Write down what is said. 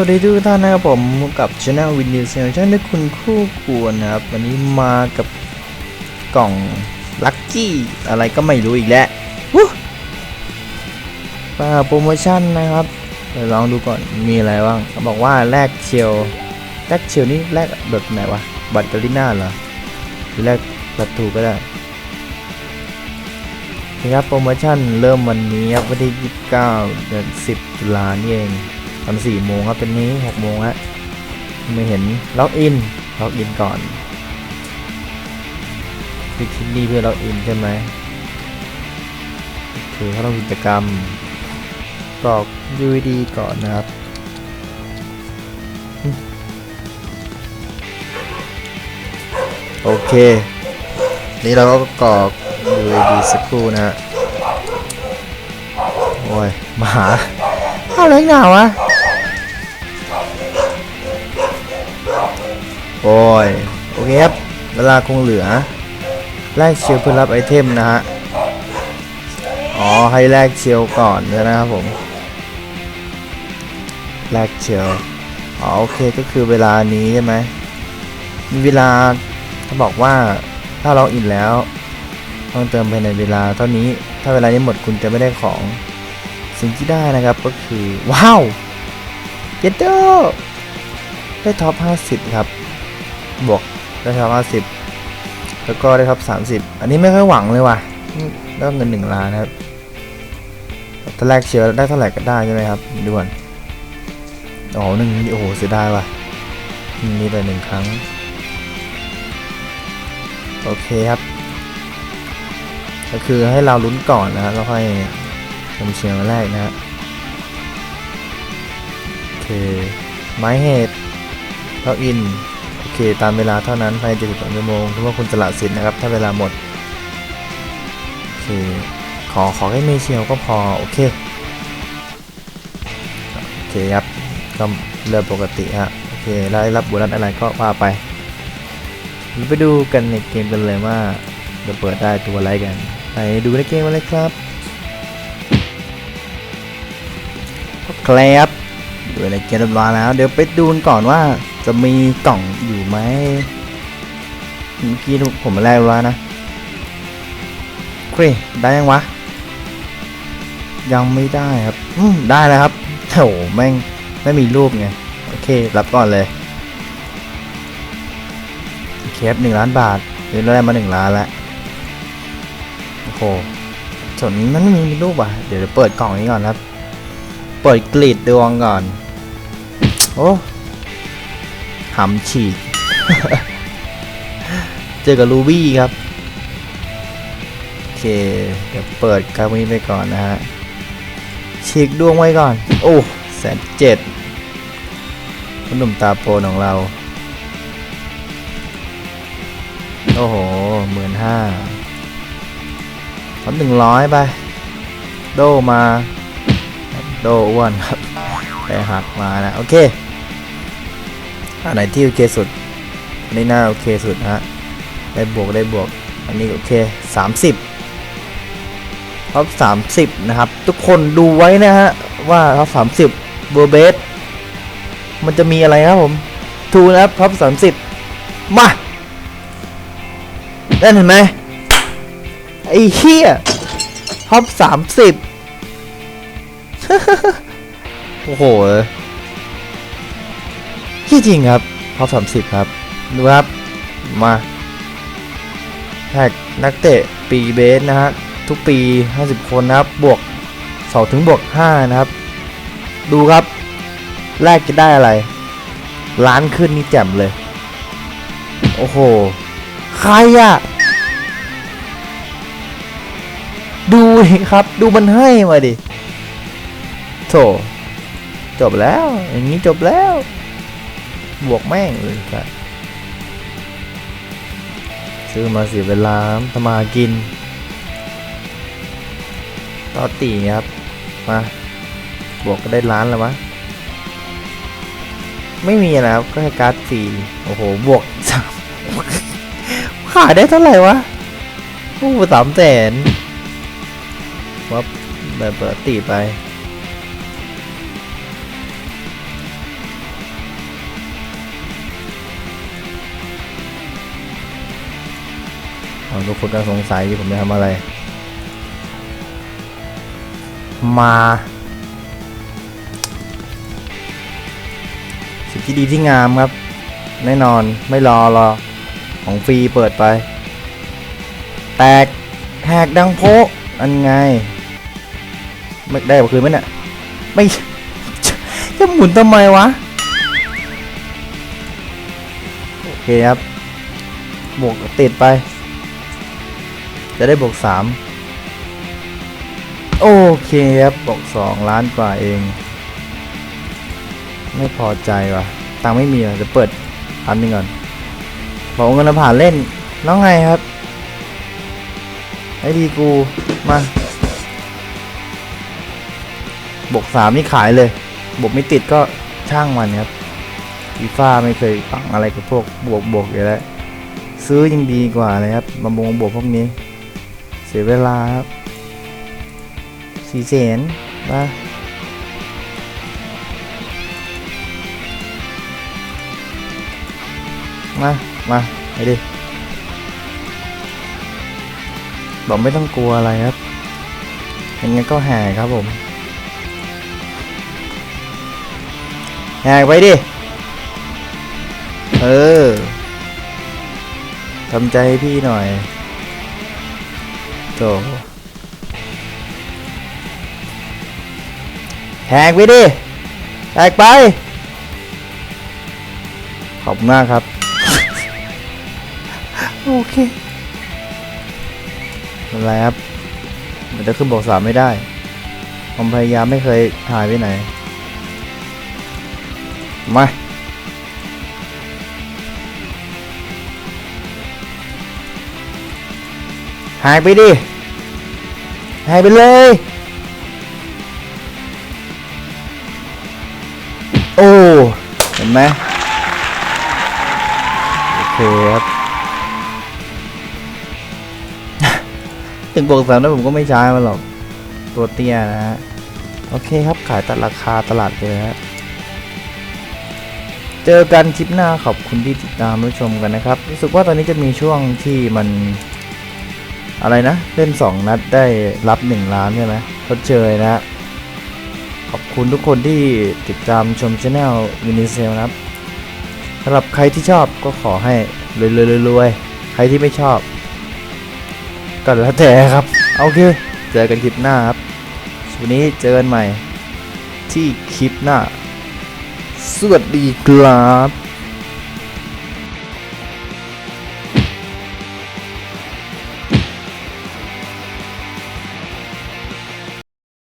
วัสดีทุกท่านนะครับผมกับช anel วินนิวเซลช่างด้วยคุณคู่ควรนะครับ วันนี้มากับกล่องลัคกี้อะไรก็ไม่รู้อีกแล้ววู้าโปรโมชั่นนะครับเดี๋ยวลองดูก่อนมีอะไรบ้างเขาบอกว่าแลกเชลแลกเชลนี่แลกแบบไหนวะบัตรกาลิน่าเหรอหรือแลกบัตรถูกก็ได้นี่ครับโปรโมชั่นเริ่มวันนี้ครับวันที่ 29 เดือน 10 ตุลาเนี่เอง ตอนสี่โมงครับเป็นนี้หกโมงฮะไม่เห็นล็อกอินล็อกอินก่อนคลิกที่นี่เพื่อล็อกอินใช่ไหมโอเคเขาต้องกิจกรรมกรอก UID ก่อนนะครับโอเค นี่เราก็กรอก UID สักครู่นะฮะ โอ้ย มาหาอะไรหนาวะ โอ้ยโอเคครับ เวลาคงเหลือ แลกเชียวเพื่อรับไอเทมนะฮะ อ๋อ ให้แลกเชียวก่อนนะครับผม แลกเชียวอ๋อโอเคก็คือเวลานี้ใช่ไหมมีเวลาเขาบอกว่าถ้าเราอินแล้ว ต้องเติมภายในเวลาเท่านี้ ถ้าเวลานี้หมดคุณจะไม่ได้ของสิ่งที่ได้นะครับก็คือ ว้าวเยดโดได้ท็อป 50 ครับ บวกได้ท็อป50แล้วก็ได้ท็อป30อันนี้ไม่ค่อยหวังเลยว่ะได้เงิน1ล้านนะครับตอนแรกเชียร์ได้เท่าไหร่ก็ได้ใช่ไหมครับด่วนอ๋อหนึ่งโอ้โหเสียดายว่ะมีไปหนึ่งครั้ง โอเคครับ ก็คือให้เราลุ้นก่อนนะแล้วค่อยทำเชียงแรกนะฮะโอเคไม้เหตุล็อกอิน เคตามเวลาเท่านั้นภายใน72ชั่วโมงถือว่าคุณสละสิทธิ์นะครับ ถ้าเวลาหมดโอเคขอขอให้ไม่เชียวก็พอโอเคโอเคครับก็เริ่มปกติฮะโอเคได้รับบุรันอะไรก็ว่าไปเราไปดูกันในเกมกันเลยว่าจะเปิดได้ตัวอะไรกันไปดูในเกมกันเลยครับครับดูในเกมเรียบร้อยแล้ว เดี๋ยวไปดูกันก่อนว่า จะมีกล่องอยู่ไหมเมื่อกี้ผมมาแรกแล้วนะครีได้ยังวะ ยังไม่ได้ครับ อืมได้แล้วครับโถแม่งไม่มีรูปไง โอเค รับก่อนเลยเคฟหนึ่งล้านบาทเดี๋ยวได้มาหนึ่งล้านแล้วโอ้โหส่วนนี้มันไม่มีรูปอะ เดี๋ยวเปิดกล่องนี้ก่อนครับ เปิดกรีดดวงก่อน โอ้ หำฉีก เจอกับรูบี้ครับ โอเค เดี๋ยวเปิดกามีไปก่อนนะฮะ ฉีกดวงไว้ก่อน โอ้แสนเจ็ดหนุ่มตาโปนของเรา โอ้โหหมื่นห้าทำหนึ่งร้อยไป โดมา โดอ้วนครับไปหักมานะ โอเค อันไหนที่โอเคสุดอันนี้น่าโอเคสุดนะฮะได้บวกได้บวก อันนี้โอเค 30ท็อป30 นะครับ ทุกคนดูไว้นะฮะ ว่าท็อป30เบอร์เบสมันจะมีอะไรครับผมทูนะครับท็อป30 มาได้เห็นไหมไอ้เฮียท็อป30 โอ้โห ที่จริงครับท็อป30ครับ ดูครับ มาแท็กนักเตะปีเบสนะฮะ ทุกปี 50 คนนะครับ บวก2ถึงบวก5นะครับ ดูครับ แรกจะได้อะไร ล้านขึ้นนี่แจ่มเลย โอ้โห ใครอะดูครับ ดูมันให้มาดิโถจบแล้ว อย่างนี้จบแล้ว บวกแม่งเลยครับซื้อมาเสียเวลาทำมากินต่อตีครับ มา บวกก็ได้ล้านแล้ววะไม่มีนะครับ ก็แค่การ์ดฟรีโอ้โห บวกสามขายได้เท่าไหร่วะโอ้สามแสนวับแบบติไป ทุกคนก็สงสัยที่ผมจะทำอะไร มาสิ่งที่ดีที่งามครับ แน่นอนไม่รอรอของฟรีเปิดไป แตกแหกดังโพอันไง ไม่ได้บ่คืนไหมเนี่ยไม่จะหมุนทำไมวะ โอเคครับบวกติดไป จะได้บวกสามโอเคครับบวกสองล้านกว่าเอง ไม่พอใจว่ะ ตังไม่มีจะเปิดพันหนึ่งก่อนบอกเงินผ่านเล่นแล้วไงครับ ไอ้ดีกูมาบวกสามนี่ขายเลยบวกไม่ติดก็ช่างมันครับฟีฟ่าไม่เคยฟังอะไรกับพวกบวกบวกอยู่แล้ว ซื้อยังดีกว่าเลยครับมาบงบวกพวกนี้ เสียเวลาครับสี่แสนมามา มาไปดิ บอกไม่ต้องกลัวอะไรครับยังไงก็แหกครับผม แหกไปดิ เออทำใจให้พี่หน่อย โถแหกไปดิแหกไป ขอบคุณมากครับ โอเคไม่เป็นไรครับ มันจะขึ้นบอกสามไม่ได้ ผมพยายามไม่เคยหายไปไหน มา หายไปดิ หายไปเลย โอ้ เห็นไหมโอเคครับถึงบวกสามแล้วผมก็ไม่ใช้มันหรอก ตัวเตี้ยนะฮะ โอเคครับขายตัดราคาตลาดไปเลยฮะเจอกันคลิปหน้าขอบคุณที่ติดตามรับชมกันนะครับ รู้สึกว่าตอนนี้จะมีช่วงที่มัน อะไรนะ เล่น 2 นัดได้รับ 1 ล้านใช่ไหมทดเชยนะ ขอบคุณทุกคนที่ติดตามชมช anel วินิเซลนะครับสำหรับใครที่ชอบก็ขอให้รวยๆๆๆใครที่ไม่ชอบ ก็แล้วแต่ครับ โอเค เจอกันคลิปหน้าครับวันนี้เจอกันใหม่ที่คลิปหน้า สวัสดีครับ